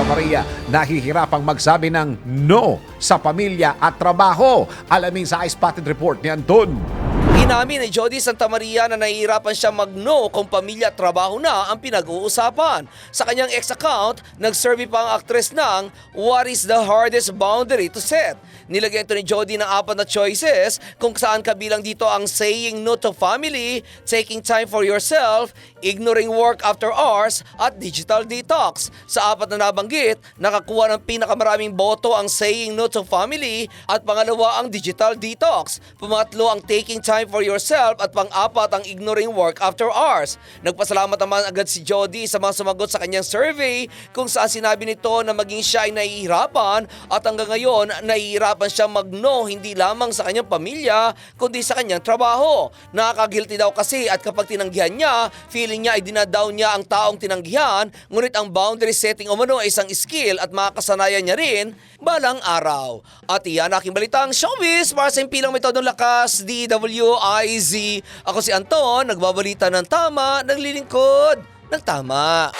Santa Maria nahihirapang magsabi ng no sa pamilya at trabaho. Alamin sa iSpotted Report ni Anton. Inamin ni Jody Santa Maria na nahihirapan siya mag-no kung pamilya at trabaho na ang pinag-uusapan. Sa kanyang ex-account, nag-survey pa ang aktres ng What is the hardest boundary to set? Nilagyan ito ni Jody ng apat na choices kung saan kabilang dito ang saying no to family, taking time for yourself, ignoring work after hours, at digital detox. Sa apat na nabanggit, nakakuha ng pinakamaraming boto ang saying no to family at pangalawa ang digital detox. Pumatlo ang taking time for yourself at pang-apat ang ignoring work after hours. Nagpasalamat naman agad si Jody sa mga sumagot sa kanyang survey kung saan sinabi nito na maging siya ay nahihirapan at hanggang ngayon nahihirapan siya mag-no hindi lamang sa kanyang pamilya kundi sa kanyang trabaho. Nakakagilty daw kasi at kapag tinanggihan niya, feeling niya ay dinadown niya ang taong tinanggihan ngunit ang boundary setting umano ay isang skill at makakasanayan niya rin balang araw. At iyan aking balitang showbiz para sa impilang metodong lakas DWIZ. Ako si Anton, nagbabalita ng tama, naglilingkod ng tama.